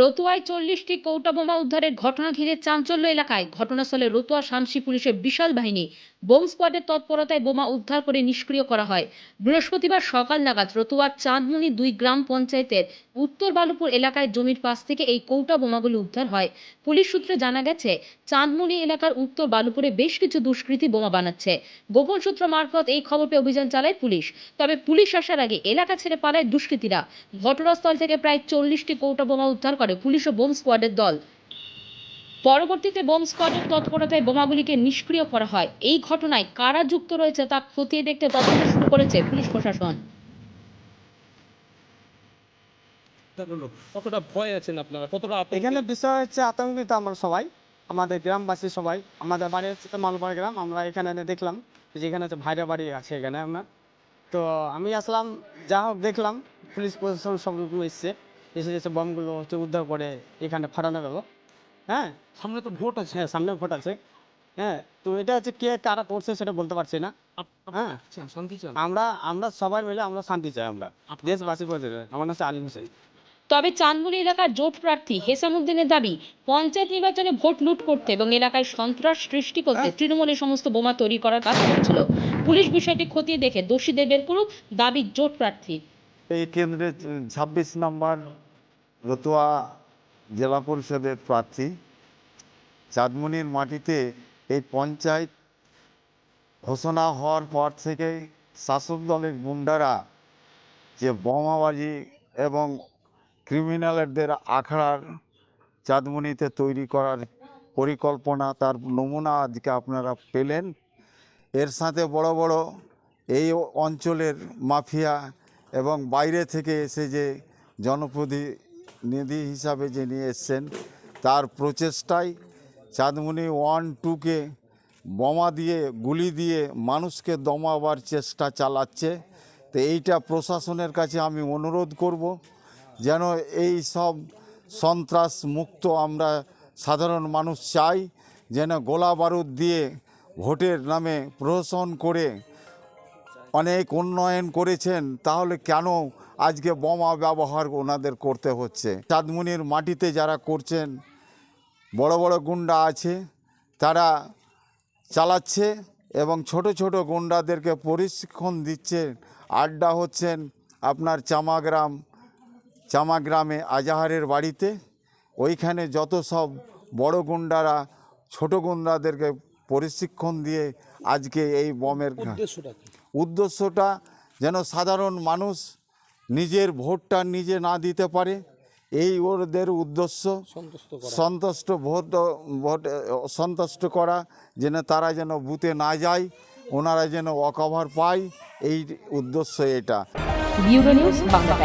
রতুয়ায় চল্লিশটি কৌটা বোমা উদ্ধারের ঘটনা ঘিরে চাঞ্চল্য এলাকায়। ঘটনাস্থলে রতুয়া শামসি পুলিশের বিশাল বাহিনী বোম স্কোয়াডের তৎপরতায় বোমা উদ্ধার করে নিষ্ক্রিয় করা হয়। বৃহস্পতিবার সকাল নাগাদ রতুয়ার চাঁদমুনি দুই গ্রাম পঞ্চায়েতের উত্তর বালুপুর এলাকায় জমির পাশ থেকে এই কৌটা বোমাগুলি উদ্ধার হয়। পুলিশ সূত্রে জানা গেছে, চাঁদমুনি এলাকার উত্তর বালুপুরে বেশ কিছু দুষ্কৃতী বোমা বানাচ্ছে। গোপন সূত্র মারফত এই খবর পেয়ে অভিযান চালায় পুলিশ। তবে পুলিশ আসার আগে এলাকা ছেড়ে পালায় দুষ্কৃতীরা। ঘটনাস্থল থেকে প্রায় চল্লিশটি কৌটা বোমা উদ্ধার করে পুলিশ ও বোম স্কোয়াডের দল। পরবর্তীতে বোম স্কোয়াডের তৎপরতায় বোমাগুলিকে নিষ্ক্রিয় করা হয়। এই ঘটনায় কারা যুক্ত রয়েছে তা খতিয়ে দেখতে তদন্ত শুরু করেছে পুলিশ প্রশাসন। কতটা ভয় আছেন আপনারা? কতটা এখানে বিষয় হচ্ছে আতঙ্কিত আমরা সবাই আমাদের গ্রামবাসী সবাই আমাদের বাড়ি হচ্ছে মালপাড়া গ্রাম আমরা এখানে এনে দেখলাম যে এখানে হচ্ছে ভাইরা বাড়ি আছে এখানে আমরা। তো আমি আসলাম যা হোক দেখলাম পুলিশ প্রশাসন সব এসছে। এসে এসে বমগুলো হচ্ছে উদ্ধার করে এখানে ফাটানো গেল। হ্যাঁ? সামনে তো ভোট আছে। হ্যাঁ সামনে ভোট আছে। হ্যাঁ তো এটা হচ্ছে কে কারা করছে সেটা বলতে পারছি না। হ্যাঁ। আচ্ছা, শান্তি চান। আমরা আমরা সবাই মিলে আমরা শান্তি চাই আমরা। দেশবাসী বলতে আমার নাম আলিম হোসেন। তবে চাঁদমুড়ি এলাকার জোট প্রার্থী হেসামুদ্দিনের দাবি পঞ্চায়েত নির্বাচনে ভোট লুট করতে এবং এলাকায় সন্ত্রাস সৃষ্টি করতে তৃণমূল এই সমস্ত বোমা তৈরি করার কাজ করছিল পুলিশ বিষয়টি খতিয়ে দেখে দোষীদের বের করুক দাবি জোট প্রার্থী এই কেন্দ্রে ছাব্বিশ নম্বর রতুয়া জেলা পরিষদের প্রার্থী চাঁদমুনির মাটিতে এই পঞ্চায়েত ঘোষণা হওয়ার পর থেকেই শাসক দলের গুন্ডারা যে বোমাবাজি এবং ক্রিমিনালদের আখড়ার চাঁদমুনিতে তৈরি করার পরিকল্পনা, তার নমুনা আজকে আপনারা পেলেন। এর সাথে বড় বড় এই অঞ্চলের মাফিয়া এবং বাইরে থেকে এসে যে জনপ্রতিনিধি হিসাবে যে নিয়ে এসছেন, তার প্রচেষ্টায় চাঁদমুনি ওয়ান টুকে বোমা দিয়ে, গুলি দিয়ে মানুষকে দমাবার চেষ্টা চালাচ্ছে। তো এইটা প্রশাসনের কাছে আমি অনুরোধ করব যেন এই সব সন্ত্রাস মুক্ত আমরা সাধারণ মানুষ চাই, যেন গোলা বারুদ দিয়ে ভোটের নামে প্রহসন করে অনেক উন্নয়ন করেছেন, তাহলে কেন আজকে বোমা ব্যবহার ওনাদের করতে হচ্ছে? চাঁদমুনির মাটিতে যারা করছেন, বড় বড় গুন্ডা আছে, তারা চালাচ্ছে এবং ছোট ছোট গুন্ডাদেরকে প্রশিক্ষণ দিচ্ছে আড্ডা হচ্ছেন আপনার চামাগ্রাম, চামাগ্রামে আজাহারের বাড়িতে। ওইখানে যত সব বড় গুন্ডারা, ছোট গুন্ডাদেরকে প্রশিক্ষণ দিয়ে আজকে এই বমের উদ্দেশ্যটা যেন সাধারণ মানুষ নিজের ভোটটা নিজে না দিতে পারে এই ওদের উদ্দেশ্য। সন্তুষ্ট ভোট ভোট সন্তুষ্ট করা যেন তারা যেন বুথে না যায় ওনারা যেন অকভার পায় এই উদ্দেশ্য এটা। নিউজ বাংলা